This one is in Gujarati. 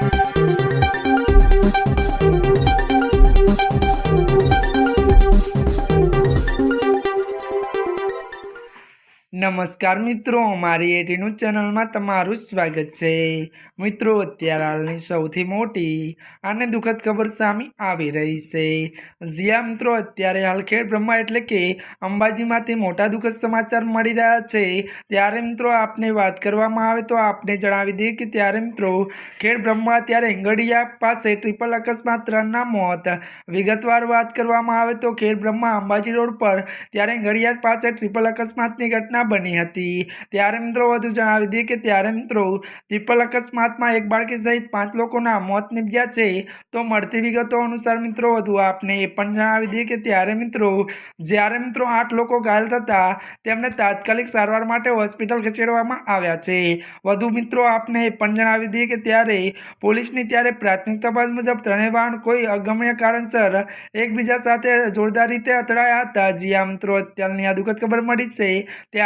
Thank you. નમસ્કાર મિત્રો, મારી એટીનું ચેનલમાં તમારું સ્વાગત છે. મિત્રો, અત્યારે હાલની સૌથી મોટી અને દુઃખદ ખબર સામે આવી રહી છે. જ્યાં મિત્રો, અત્યારે હાલ ખેડ બ્રહ્મા એટલે કે અંબાજીમાંથી મોટા દુઃખદ સમાચાર મળી રહ્યા છે. ત્યારે મિત્રો, આપને વાત કરવામાં આવે તો આપને જણાવી દઈએ કે ત્યારે મિત્રો, ખેડ બ્રહ્મા ત્યારે એંગડિયા પાસે ટ્રિપલ અકસ્માત ત્રણના મોત. વિગતવાર વાત કરવામાં આવે તો ખેડ બ્રહ્મા અંબાજી રોડ પર, ત્યારે એંગડિયા પાસે ટ્રિપલ અકસ્માતની ઘટના બની હતી. ત્યારે મિત્રો વધુ જણાવી દઈએ કે ત્યારે મિત્રો ટ્રિપલ અકસ્માતમાં એક બાળકી સહિત પાંચ લોકોના મોત નીપજ્યા છે. તો મળતી વિગતો અનુસાર મિત્રો વધુ આપને એ પણ જણાવી દઈએ કે ત્યારે મિત્રો, જ્યારે મિત્રો આઠ લોકો ઘાયલ થતા, તેમને તાત્કાલિક સારવાર માટે હોસ્પિટલ ખસેડવામાં આવ્યા છે. વધુ મિત્રો આપને એ પણ જણાવી દઈએ કે ત્યારે પોલીસની ત્યારે પ્રાથમિક તપાસ મુજબ ત્રણેય વાહન કોઈ અગમ્ય કારણસર એકબીજા સાથે જોરદાર રીતે અથડાયા હતા. જ્યાં મિત્રો, અત્યારની આ દુઃખદ ખબર મળી છે.